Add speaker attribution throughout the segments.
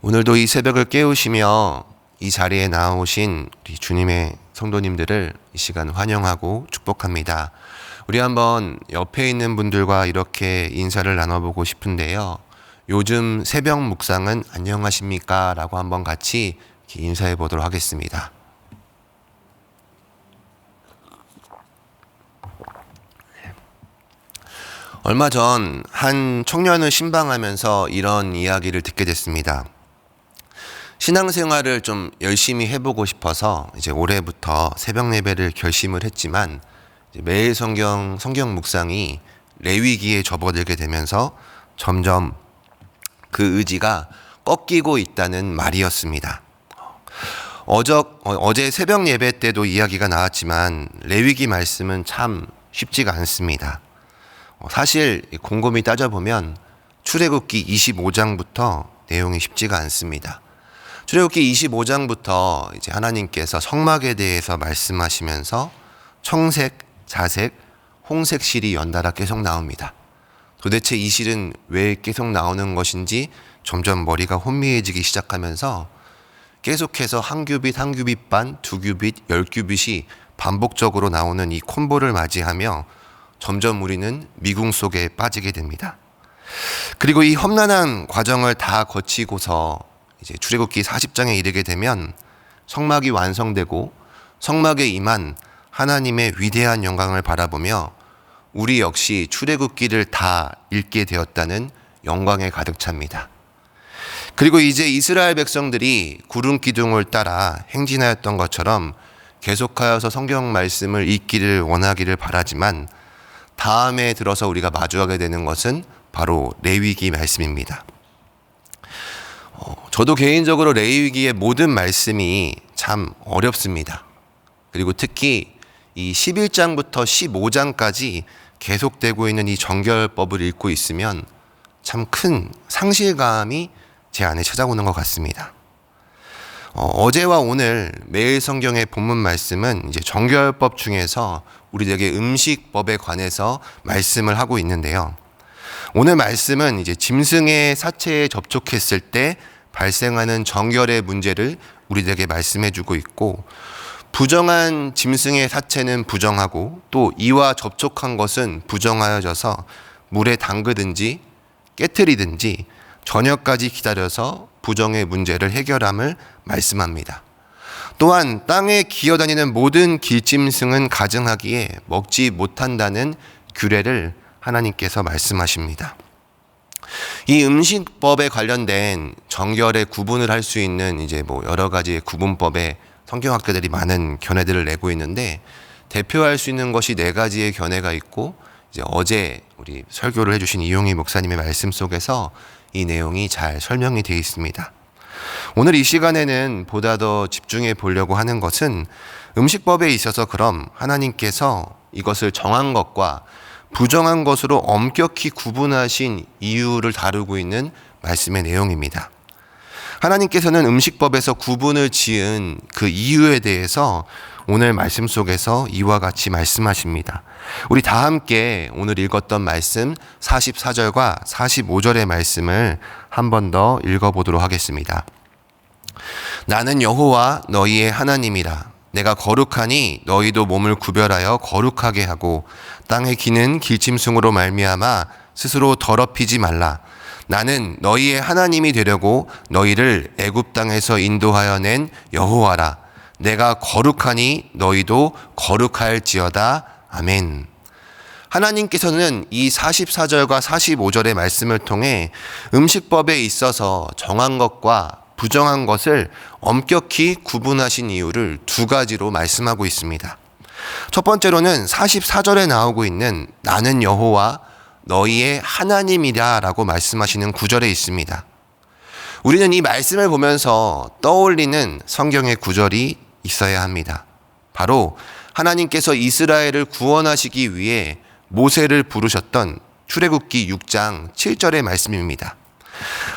Speaker 1: 오늘도 이 새벽을 깨우시며 이 자리에 나오신 우리 주님의 성도님들을 이 시간 환영하고 축복합니다. 우리 한번 옆에 있는 분들과 이렇게 인사를 나눠보고 싶은데요. 요즘 새벽 묵상은 안녕하십니까? 라고 한번 같이 인사해 보도록 하겠습니다. 얼마 전 한 청년을 신방하면서 이런 이야기를 듣게 됐습니다. 신앙생활을 좀 열심히 해보고 싶어서 이제 올해부터 새벽 예배를 결심을 했지만 매일 성경 성경 묵상이 레위기에 접어들게 되면서 점점 그 의지가 꺾이고 있다는 말이었습니다. 어저, 어제 새벽 예배 때도 이야기가 나왔지만 레위기 말씀은 참 쉽지가 않습니다. 사실 곰곰이 따져보면 출애굽기 25장부터 내용이 쉽지가 않습니다. 출애굽기 25장부터 이제 하나님께서 성막에 대해서 말씀하시면서 청색, 자색, 홍색 실이 연달아 계속 나옵니다. 도대체 이 실은 왜 계속 나오는 것인지 점점 머리가 혼미해지기 시작하면서 계속해서 한 규빗 한 규빗 반, 두 규빗, 열 규빗이 반복적으로 나오는 이 콤보를 맞이하며 점점 우리는 미궁 속에 빠지게 됩니다. 그리고 이 험난한 과정을 다 거치고서 이제 출애굽기 40장에 이르게 되면 성막이 완성되고 성막에 임한 하나님의 위대한 영광을 바라보며 우리 역시 출애굽기를 다 읽게 되었다는 영광에 가득 찹니다. 그리고 이제 이스라엘 백성들이 구름 기둥을 따라 행진하였던 것처럼 계속하여서 성경 말씀을 읽기를 원하기를 바라지만 다음에 들어서 우리가 마주하게 되는 것은 바로 레위기 말씀입니다. 어, 저도 개인적으로 레위기의 모든 말씀이 참 어렵습니다. 그리고 특히 이 11장부터 15장까지 계속되고 있는 이 정결법을 읽고 있으면 참 큰 상실감이 제 안에 찾아오는 것 같습니다. 어, 제와 오늘 매일 성경의 본문 말씀은 이제 정결법 중에서 우리에게 음식법에 관해서 말씀을 하고 있는데요. 오늘 말씀은 이제 짐승의 사체에 접촉했을 때 발생하는 정결의 문제를 우리에게 말씀해 주고 있고 부정한 짐승의 사체는 부정하고 또 이와 접촉한 것은 부정하여져서 물에 담그든지 깨뜨리든지 저녁까지 기다려서 부정의 문제를 해결함을 말씀합니다. 또한 땅에 기어다니는 모든 길짐승은 가증하기에 먹지 못한다는 규례를 하나님께서 말씀하십니다. 이 음식법에 관련된 정결의 구분을 할 수 있는 이제 뭐 여러 가지 구분법에 성경학자들이 많은 견해들을 내고 있는데 대표할 수 있는 것이 네 가지의 견해가 있고 이제 어제 우리 설교를 해주신 이용희 목사님의 말씀 속에서 이 내용이 잘 설명이 되어 있습니다. 오늘 이 시간에는 보다 더 집중해 보려고 하는 것은 음식법에 있어서 그럼 하나님께서 이것을 정한 것과 부정한 것으로 엄격히 구분하신 이유를 다루고 있는 말씀의 내용입니다. 하나님께서는 음식법에서 구분을 지은 그 이유에 대해서 오늘 말씀 속에서 이와 같이 말씀하십니다. 우리 다 함께 오늘 읽었던 말씀 44절과 45절의 말씀을 한 번 더 읽어보도록 하겠습니다. 나는 여호와 너희의 하나님이라. 내가 거룩하니 너희도 몸을 구별하여 거룩하게 하고 땅에 기는 길짐승으로 말미암아 스스로 더럽히지 말라. 나는 너희의 하나님이 되려고 너희를 애굽 땅에서 인도하여 낸 여호와라. 내가 거룩하니 너희도 거룩할지어다. 아멘. 하나님께서는 이 44절과 45절의 말씀을 통해 음식법에 있어서 정한 것과 부정한 것을 엄격히 구분하신 이유를 두 가지로 말씀하고 있습니다. 첫 번째로는 44절에 나오고 있는 나는 여호와 너희의 하나님이라 라고 말씀하시는 구절에 있습니다. 우리는 이 말씀을 보면서 떠올리는 성경의 구절이 있어야 합니다. 바로 하나님께서 이스라엘을 구원하시기 위해 모세를 부르셨던 출애굽기 6장 7절의 말씀입니다.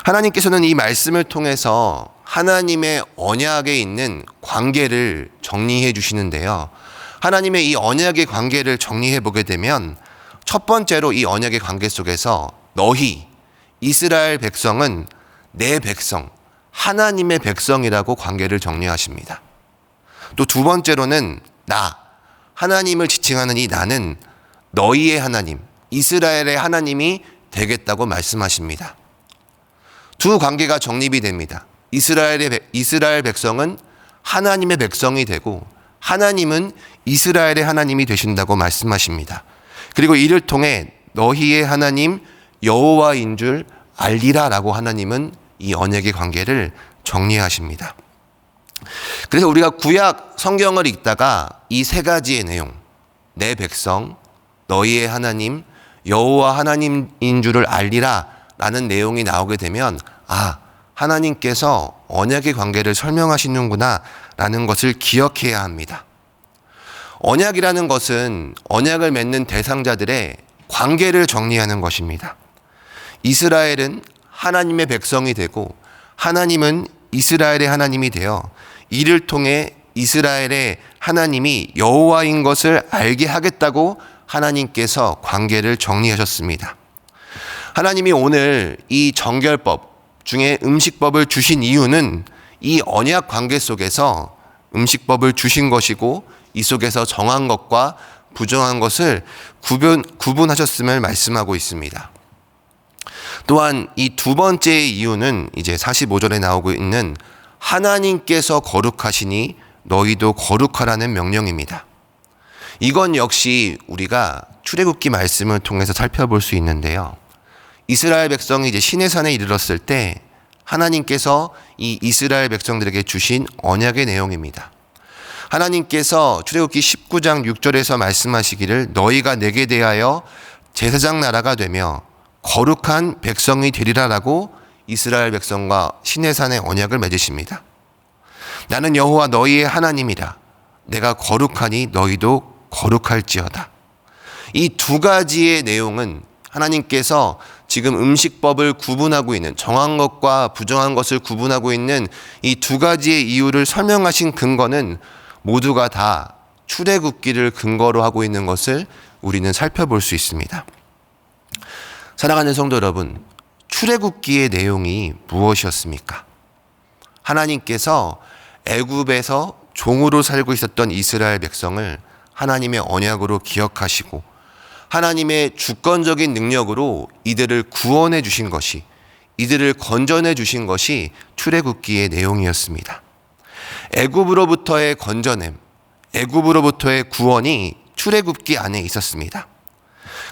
Speaker 1: 하나님께서는 이 말씀을 통해서 하나님의 언약에 있는 관계를 정리해 주시는데요. 하나님의 이 언약의 관계를 정리해 보게 되면 첫 번째로 이 언약의 관계 속에서 너희 이스라엘 백성은 내 백성 하나님의 백성이라고 관계를 정리하십니다. 또 두 번째로는 나, 하나님을 지칭하는 이 나는 너희의 하나님, 이스라엘의 하나님이 되겠다고 말씀하십니다. 두 관계가 정립이 됩니다. 이스라엘의 백- 이스라엘 백성은 하나님의 백성이 되고 하나님은 이스라엘의 하나님이 되신다고 말씀하십니다. 그리고 이를 통해 너희의 하나님 여호와인 줄 알리라라고 하나님은 이 언약의 관계를 정리하십니다. 그래서 우리가 구약 성경을 읽다가 이 세 가지의 내용, 내 백성, 너희의 하나님, 여호와 하나님인 줄을 알리라 라는 내용이 나오게 되면 아 하나님께서 언약의 관계를 설명하시는구나 라는 것을 기억해야 합니다. 언약이라는 것은 언약을 맺는 대상자들의 관계를 정리하는 것입니다. 이스라엘은 하나님의 백성이 되고 하나님은 이스라엘의 하나님이 되어 이를 통해 이스라엘의 하나님이 여호와인 것을 알게 하겠다고 하나님께서 관계를 정리하셨습니다. 하나님이 오늘 이 정결법 중에 음식법을 주신 이유는 이 언약 관계 속에서 음식법을 주신 것이고 이 속에서 정한 것과 부정한 것을 구분, 구분하셨음을 말씀하고 있습니다. 또한 이 두 번째 이유는 이제 45절에 나오고 있는 하나님께서 거룩하시니 너희도 거룩하라는 명령입니다. 이건 역시 우리가 출애굽기 말씀을 통해서 살펴볼 수 있는데요. 이스라엘 백성이 이제 시내산에 이르렀을 때 하나님께서 이 이스라엘 백성들에게 주신 언약의 내용입니다. 하나님께서 출애굽기 19장 6절에서 말씀하시기를 너희가 내게 대하여 제사장 나라가 되며 거룩한 백성이 되리라라고 이스라엘 백성과 시내산의 언약을 맺으십니다. 나는 여호와 너희의 하나님이라 내가 거룩하니 너희도 거룩할지어다. 이 두 가지의 내용은 하나님께서 지금 음식법을 구분하고 있는 정한 것과 부정한 것을 구분하고 있는 이 두 가지의 이유를 설명하신 근거는 모두가 다 출애굽기를 근거로 하고 있는 것을 우리는 살펴볼 수 있습니다. 사랑하는 성도 여러분, 출애굽기의 내용이 무엇이었습니까? 하나님께서 애굽에서 종으로 살고 있었던 이스라엘 백성을 하나님의 언약으로 기억하시고 하나님의 주권적인 능력으로 이들을 구원해 주신 것이 이들을 건져내 주신 것이 출애굽기의 내용이었습니다. 애굽으로부터의 건져냄, 애굽으로부터의 구원이 출애굽기 안에 있었습니다.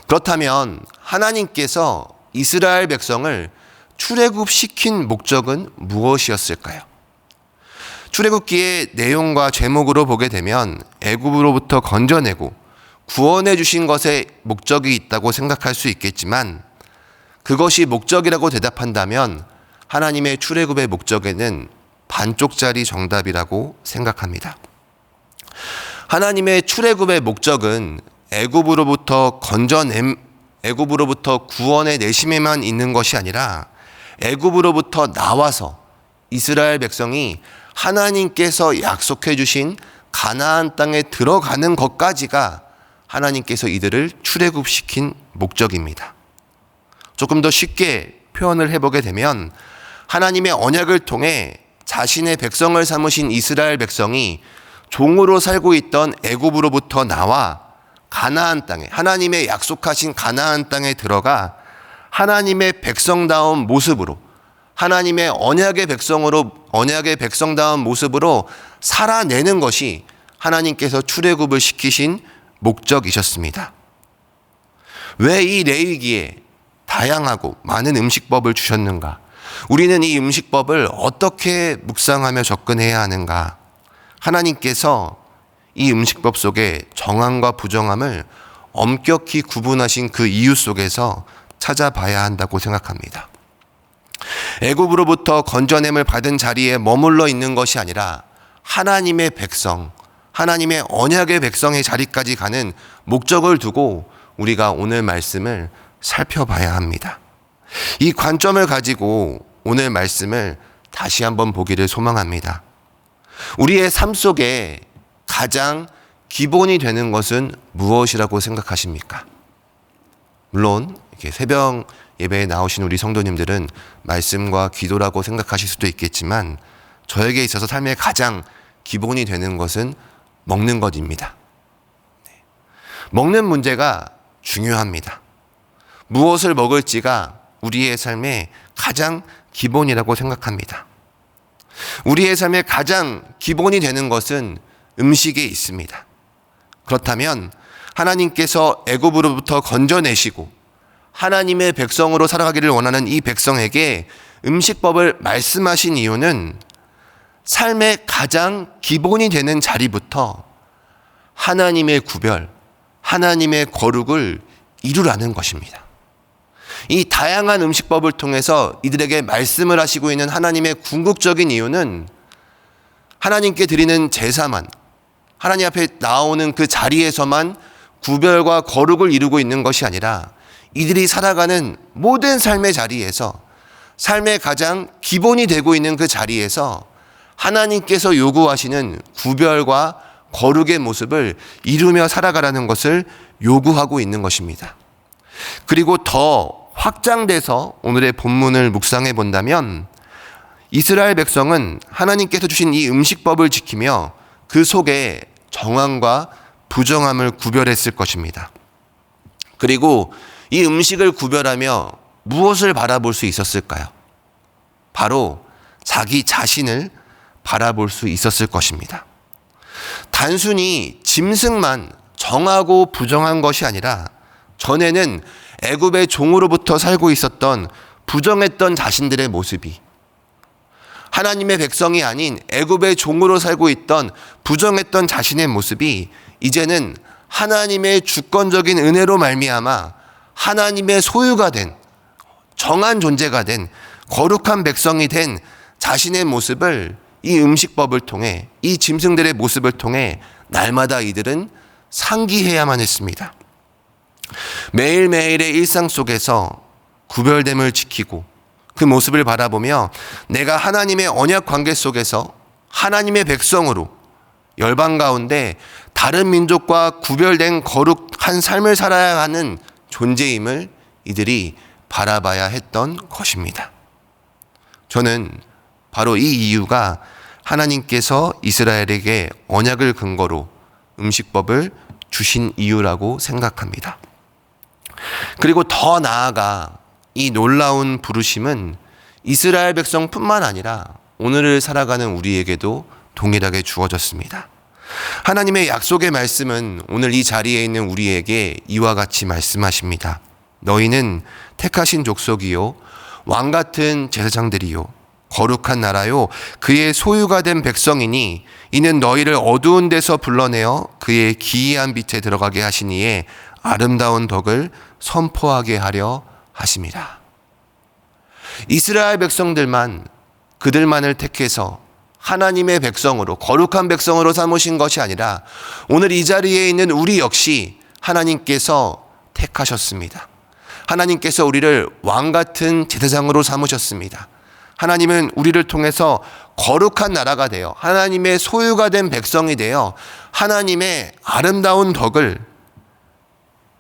Speaker 1: 그렇다면 하나님께서 이스라엘 백성을 출애굽시킨 목적은 무엇이었을까요? 출애굽기의 내용과 제목으로 보게 되면 애굽으로부터 건져내고 구원해 주신 것에 목적이 있다고 생각할 수 있겠지만 그것이 목적이라고 대답한다면 하나님의 출애굽의 목적에는 반쪽짜리 정답이라고 생각합니다. 하나님의 출애굽의 목적은 애굽으로부터 건져냄 애굽으로부터 구원의 내심에만 있는 것이 아니라 애굽으로부터 나와서 이스라엘 백성이 하나님께서 약속해 주신 가나안 땅에 들어가는 것까지가 하나님께서 이들을 출애굽시킨 목적입니다. 조금 더 쉽게 표현을 해보게 되면 하나님의 언약을 통해 자신의 백성을 삼으신 이스라엘 백성이 종으로 살고 있던 애굽으로부터 나와 가나안 땅에 하나님의 약속하신 가나안 땅에 들어가 하나님의 백성다운 모습으로 하나님의 언약의 백성으로 언약의 백성다운 모습으로 살아내는 것이 하나님께서 출애굽을 시키신 목적이셨습니다. 왜 이 레위기에 다양하고 많은 음식법을 주셨는가? 우리는 이 음식법을 어떻게 묵상하며 접근해야 하는가? 하나님께서 이 음식법 속에 정함과 부정함을 엄격히 구분하신 그 이유 속에서 찾아봐야 한다고 생각합니다. 애굽으로부터 건져냄을 받은 자리에 머물러 있는 것이 아니라 하나님의 백성, 하나님의 언약의 백성의 자리까지 가는 목적을 두고 우리가 오늘 말씀을 살펴봐야 합니다. 이 관점을 가지고 오늘 말씀을 다시 한번 보기를 소망합니다. 우리의 삶 속에 가장 기본이 되는 것은 무엇이라고 생각하십니까? 물론 이렇게 새벽 예배에 나오신 우리 성도님들은 말씀과 기도라고 생각하실 수도 있겠지만 저에게 있어서 삶의 가장 기본이 되는 것은 먹는 것입니다. 네. 먹는 문제가 중요합니다. 무엇을 먹을지가 우리의 삶의 가장 기본이라고 생각합니다. 우리의 삶의 가장 기본이 되는 것은 음식에 있습니다. 그렇다면 하나님께서 애굽으로부터 건져내시고 하나님의 백성으로 살아가기를 원하는 이 백성에게 음식법을 말씀하신 이유는 삶의 가장 기본이 되는 자리부터 하나님의 구별, 하나님의 거룩을 이루라는 것입니다. 이 다양한 음식법을 통해서 이들에게 말씀을 하시고 있는 하나님의 궁극적인 이유는 하나님께 드리는 제사만, 하나님 앞에 나오는 그 자리에서만 구별과 거룩을 이루고 있는 것이 아니라 이들이 살아가는 모든 삶의 자리에서 삶의 가장 기본이 되고 있는 그 자리에서 하나님께서 요구하시는 구별과 거룩의 모습을 이루며 살아가라는 것을 요구하고 있는 것입니다. 그리고 더 확장돼서 오늘의 본문을 묵상해 본다면 이스라엘 백성은 하나님께서 주신 이 음식법을 지키며 그 속에 정함과 부정함을 구별했을 것입니다. 그리고 이 음식을 구별하며 무엇을 바라볼 수 있었을까요? 바로 자기 자신을 바라볼 수 있었을 것입니다. 단순히 짐승만 정하고 부정한 것이 아니라 전에는 애굽의 종으로부터 살고 있었던 부정했던 자신들의 모습이 하나님의 백성이 아닌 애굽의 종으로 살고 있던 부정했던 자신의 모습이 이제는 하나님의 주권적인 은혜로 말미암아 하나님의 소유가 된 정한 존재가 된 거룩한 백성이 된 자신의 모습을 이 음식법을 통해 이 짐승들의 모습을 통해 날마다 이들은 상기해야만 했습니다. 매일매일의 일상 속에서 구별됨을 지키고 그 모습을 바라보며 내가 하나님의 언약 관계 속에서 하나님의 백성으로 열방 가운데 다른 민족과 구별된 거룩한 삶을 살아야 하는 존재임을 이들이 바라봐야 했던 것입니다. 저는 바로 이 이유가 하나님께서 이스라엘에게 언약을 근거로 음식법을 주신 이유라고 생각합니다. 그리고 더 나아가 이 놀라운 부르심은 이스라엘 백성뿐만 아니라 오늘을 살아가는 우리에게도 동일하게 주어졌습니다. 하나님의 약속의 말씀은 오늘 이 자리에 있는 우리에게 이와 같이 말씀하십니다. 너희는 택하신 족속이요 왕 같은 제사장들이요 거룩한 나라요 그의 소유가 된 백성이니 이는 너희를 어두운 데서 불러내어 그의 기이한 빛에 들어가게 하시니에 아름다운 덕을 선포하게 하려 하심이라. 이스라엘 백성들만 그들만을 택해서 하나님의 백성으로 거룩한 백성으로 삼으신 것이 아니라 오늘 이 자리에 있는 우리 역시 하나님께서 택하셨습니다. 하나님께서 우리를 왕 같은 제사장으로 삼으셨습니다. 하나님은 우리를 통해서 거룩한 나라가 되어 하나님의 소유가 된 백성이 되어 하나님의 아름다운 덕을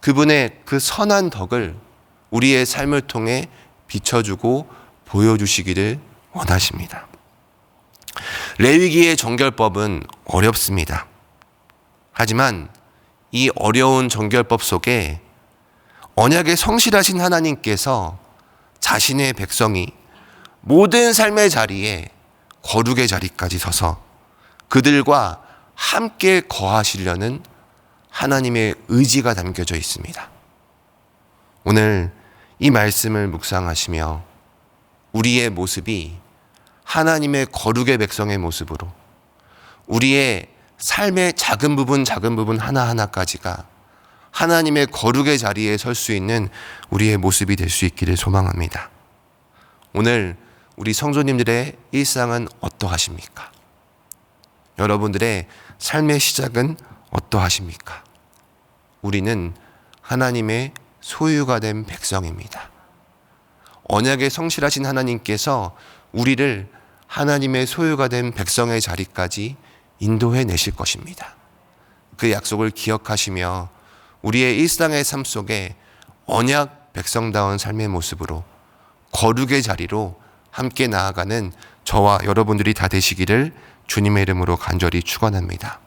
Speaker 1: 그분의 그 선한 덕을 우리의 삶을 통해 비춰주고 보여주시기를 원하십니다. 레위기의 정결법은 어렵습니다. 하지만 이 어려운 정결법 속에 언약에 성실하신 하나님께서 자신의 백성이 모든 삶의 자리에 거룩의 자리까지 서서 그들과 함께 거하시려는 하나님의 의지가 담겨져 있습니다. 오늘 이 말씀을 묵상하시며 우리의 모습이 하나님의 거룩의 백성의 모습으로 우리의 삶의 작은 부분, 작은 부분 하나하나까지가 하나님의 거룩의 자리에 설 수 있는 우리의 모습이 될 수 있기를 소망합니다. 오늘 우리 성도님들의 일상은 어떠하십니까? 여러분들의 삶의 시작은 어떠하십니까? 우리는 하나님의 소유가 된 백성입니다. 언약에 성실하신 하나님께서 우리를 하나님의 소유가 된 백성의 자리까지 인도해 내실 것입니다. 그 약속을 기억하시며 우리의 일상의 삶 속에 언약 백성다운 삶의 모습으로 거룩의 자리로 함께 나아가는 저와 여러분들이 다 되시기를 주님의 이름으로 간절히 축원합니다.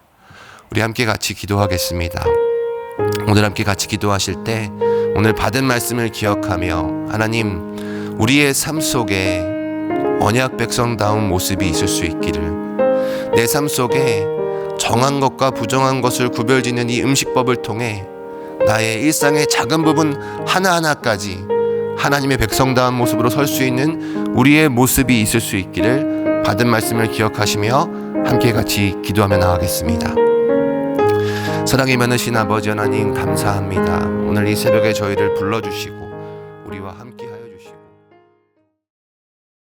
Speaker 1: 우리 함께 같이 기도하겠습니다. 오늘 함께 같이 기도하실 때 오늘 받은 말씀을 기억하며 하나님 우리의 삶 속에 언약 백성다운 모습이 있을 수 있기를 내 삶 속에 정한 것과 부정한 것을 구별짓는 이 음식법을 통해 나의 일상의 작은 부분 하나하나까지 하나님의 백성다운 모습으로 설 수 있는 우리의 모습이 있을 수 있기를 받은 말씀을 기억하시며 함께 같이 기도하며 나가겠습니다. 사랑이 많으신 아버지 하나님 감사합니다. 오늘 이 새벽에 저희를 불러주시고 우리와 함께